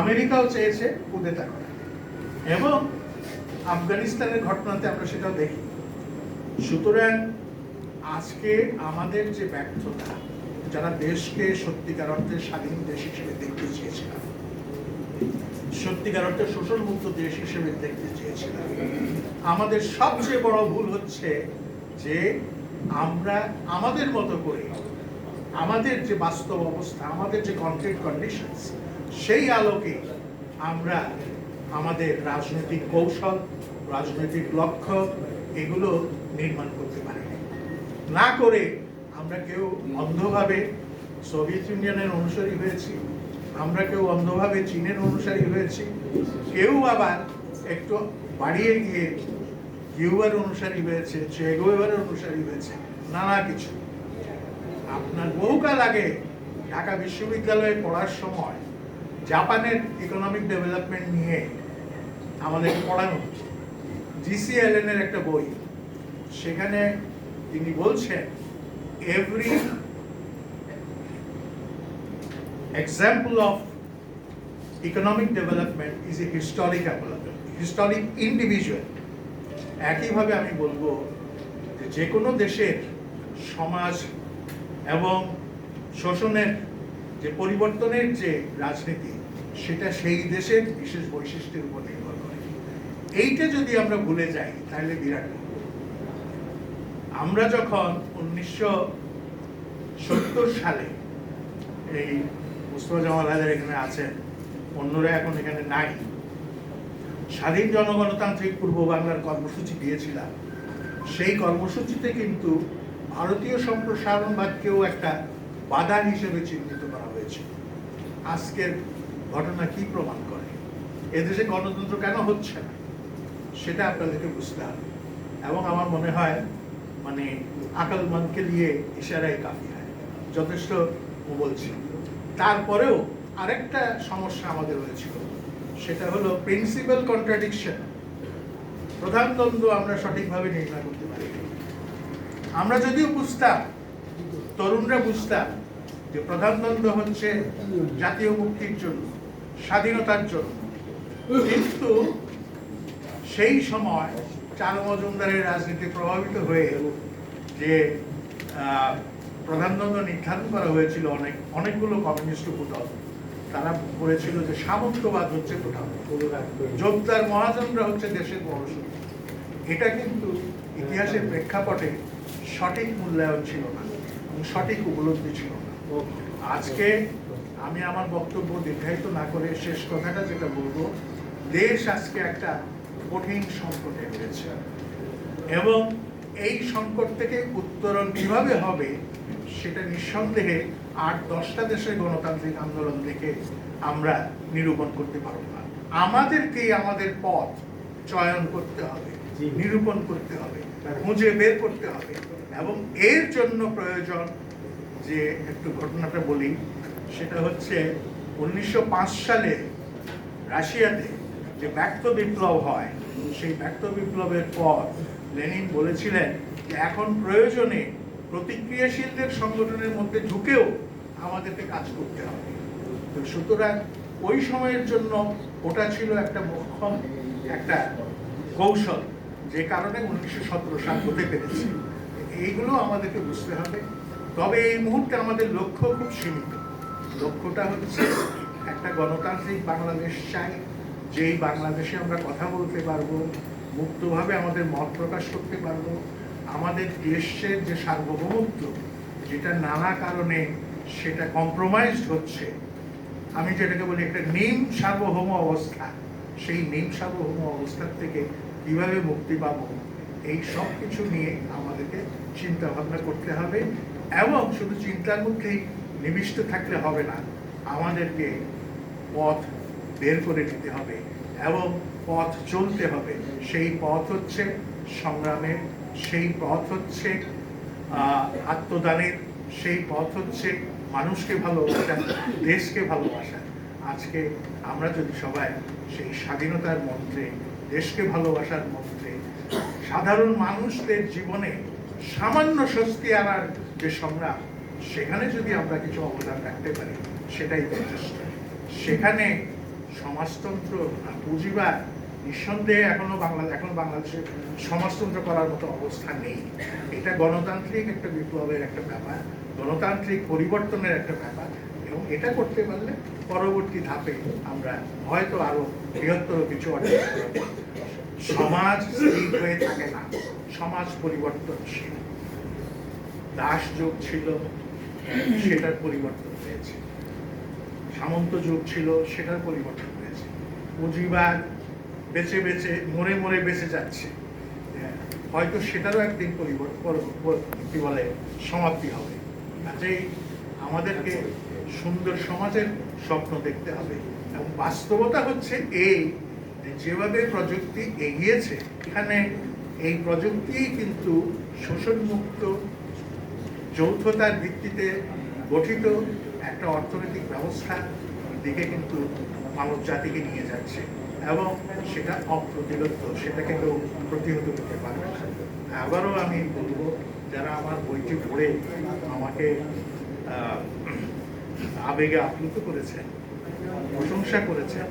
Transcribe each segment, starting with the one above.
আমেরিকাও চেয়েছে কুদেতা করা। এবং আফগানিস্তানের ঘটনাতে আমরা সেটাও দেখি। সুতরাং আজকে আমাদের যে ব্যর্থতা, যারা দেশকে সত্যিকার অর্থে স্বাধীন দেশ হিসেবে দেখতে চেয়েছিলাম, সত্যিকার অর্থে শোষণমুক্ত দেশ হিসেবে দেখতে চেয়েছিলাম, আমাদের সবচেয়ে বড় ভুল হচ্ছে যে আমরা আমাদের মতো করে আমাদের যে বাস্তব অবস্থা, আমাদের যে কন্ট্রেক্ট কন্ডিশনস সেই আলোকে আমরা আমাদের রাজনৈতিক কৌশল, রাজনৈতিক লক্ষ্য এগুলো নির্মাণ করতে পারিনি না করে আমরা কেউ অন্ধভাবে সোভিয়েত ইউনিয়নের অনুসারী হয়েছি, আমরা কেউ অন্ধভাবে চীনের অনুসারী হয়েছি, কেউ আবার একটু বাড়িয়ে গিয়ে কিউবার অনুসারী হয়েছে চেগোয়েবার অনুসারী হয়েছে, নানা কিছু। আপনার বহুকাল আগে ঢাকা বিশ্ববিদ্যালয়ে পড়ার সময় জাপানের ইকোনমিক ডেভেলপমেন্ট নিয়ে আমাদের পড়ানো হচ্ছে। জিসিএলএন এর একটা বই। সেখানে তিনি বলছেন every example of economic development is a historic historic individual একইভাবে আমি বলব যে কোনো দেশের সমাজ এবং শোষণের যে পরিবর্তনের যে রাজনীতি সেটা সেই দেশের বিশেষ বৈশিষ্ট্যের উপর নির্ভর করে। এইটা যদি আমরা ভুলে যাই, তাহলে বিরাট আমরা যখন উনিশশো সত্তর সালে এই মুস্তফা জামাল হায়দার এখানে আছেন, অন্যরা এখন এখানে নাই। স্বাধীন জনগণতান্ত্রিক পূর্ব বাংলার কর্মসূচি দিয়েছিলাম। সেই কর্মসূচিতে কিন্তু ভারতীয় সম্প্রসারণবাদকেও একটা বাধা হিসেবে চিহ্নিত করা হয়েছে। আজকের ঘটনা কি প্রমাণ করে? এদেশে গণতন্ত্র কেন হচ্ছে না? সেটা আপনাদেরকে বুঝতে হবে। এবং আমার মনে হয় মানে আকাল মনকে নিয়ে ইশারাই কাফি হয়। যথেষ্ট বলছি। তারপরেও আরেকটা সমস্যা আমাদের হয়েছিল সেটা হলো প্রিন্সিপাল কন্ট্রাডিকশন প্রধান দ্বন্দ্ব আমরা সঠিকভাবে নির্ণয় করতে পারি আমরা যদিও বুঝতাম, তরুণরা বুঝতাম যে প্রধান দ্বন্দ্ব হচ্ছে জাতীয় মুক্তির জন্য। স্বাধীনতার জন্য। কিন্তু সেই সময় চারু মজুমদারের রাজনীতি প্রভাবিত হয়ে যে আহ, প্রধান নির্ধারণ করা হয়েছিল অনেক অনেকগুলো কমিউনিস্ট উপদল তারা বলেছিল যে সামন্তবাদ হচ্ছে প্রধান। জোরদার মহাজনরা হচ্ছে দেশের বড় এটা কিন্তু ইতিহাসের প্রেক্ষাপটে সঠিক মূল্যায়ন ছিল না এবং সঠিক উপলব্ধি ছিল না। আজকে আমি আমার বক্তব্য দীর্ঘায়িত না করে শেষ কথাটা যেটা বলব দেশ আজকে একটা কঠিন সংকটে রয়েছে। এবং এই সংকট থেকে উত্তরণ কীভাবে হবে সেটা নিঃসন্দেহে আট দশটা দেশের গণতান্ত্রিক আন্দোলন থেকে আমরা নিরূপণ করতে পারব না। আমাদেরকেই আমাদের পথ চয়ন করতে হবে। নিরূপণ করতে হবে খুঁজে বের করতে হবে। এবং এর জন্য প্রয়োজন যে একটু ঘটনাটা বলি সেটা হচ্ছে উনিশশো পাঁচ সালে রাশিয়াতে যে ব্যক্ত বিপ্লব হয়, সেই ব্যক্ত বিপ্লবের পর লেনিন বলেছিলেন যে এখন প্রয়োজনে প্রতিক্রিয়াশীলদের সংগঠনের মধ্যে ঢুকেও আমাদেরকে কাজ করতে হবে। তো সুতরাং ওই সময়ের জন্য ওটা ছিল একটা মক্ষম, একটা কৌশল, যে কারণে উনিশশো সতেরো সাল হতে পেরেছে। এইগুলো আমাদেরকে বুঝতে হবে। তবে এই মুহূর্তে আমাদের লক্ষ্য খুব সীমিত। লক্ষ্যটা হচ্ছে একটা গণতান্ত্রিক বাংলাদেশ চাই, যেই বাংলাদেশে আমরা কথা বলতে পারব, মুক্তভাবে আমাদের মত প্রকাশ করতে পারব, আমাদের দেশের যে সার্বভৌমত্ব, যেটা নানা কারণে সেটা কম্প্রোমাইজড হচ্ছে। আমি যেটাকে বলি একটা নিম সার্বভৌম অবস্থা, সেই নিম সার্বভৌম অবস্থার থেকে কীভাবে মুক্তি পাবো, এই সব কিছু নিয়ে আমাদেরকে চিন্তা ভাবনা করতে হবে এবং শুধু চিন্তার মধ্যেই নিবিষ্ট থাকলে হবে না। আমাদেরকে পথ বের করে নিতে হবে এবং পথ চলতে হবে। সেই পথ হচ্ছে সংগ্রামের সেই পথ হচ্ছে আত্মদানের, সেই পথ হচ্ছে মানুষকে ভালোবাসা, দেশকে ভালোবাসা। আজকে আমরা যদি সবাই সেই স্বাধীনতার মন্ত্রে, দেশকে ভালোবাসার মন্ত্রে, সাধারণ মানুষদের জীবনে সামান্য স্বস্তি আনার যে সংগ্রাম সেখানে যদি আমরা কিছু অবদান রাখতে পারি, সেটাই যথেষ্ট। সেখানে সমাজতন্ত্র পুঁজিবাদ নিঃসন্দেহে এখনও বাংলা, এখন বাংলাদেশে সমাজতন্ত্র করার মতো অবস্থা নেই। এটা গণতান্ত্রিক একটা বিপ্লবের একটা ব্যাপার, গণতান্ত্রিক পরিবর্তনের একটা ব্যাপার, এবং এটা করতে পারলে পরবর্তী ধাপে আমরা হয়তো আরও বৃহত্তর কিছু অর্জন সমাজ হয়ে থাকে না, সমাজ পরিবর্তনশীল। দাস যুগ ছিল সেটার পরিবর্তন হয়েছে। সামন্ত যুগ ছিল সেটার পরিবর্তন হয়েছে। পুঁজিবাদ বেঁচে বেঁচে মরে মরে বেঁচে যাচ্ছে। হ্যাঁ, হয়তো সেটারও একদিন কি বলে সমাপ্তি হবে। কাজেই আমাদেরকে সুন্দর সমাজের স্বপ্ন দেখতে হবে। এবং বাস্তবতা হচ্ছে এই যেভাবে প্রযুক্তি এগিয়েছে এখানে এই প্রযুক্তি কিন্তু শোষণমুক্ত যৌথতার ভিত্তিতে গঠিত একটা অর্থনৈতিক ব্যবস্থার দিকে কিন্তু মানব জাতিকে নিয়ে যাচ্ছে এবং সেটা অপ্রতিরোধ, সেটাকে কেউ প্রতিহত করতে পারবে আবারও আমি বলব, যারা আমার বইটি পড়ে আমাকে আবেগে আপ্লুত করেছেন, প্রশংসা করেছেন,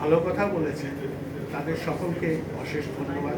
ভালো কথা বলেছেন, তাদের সকলকে অশেষ ধন্যবাদ।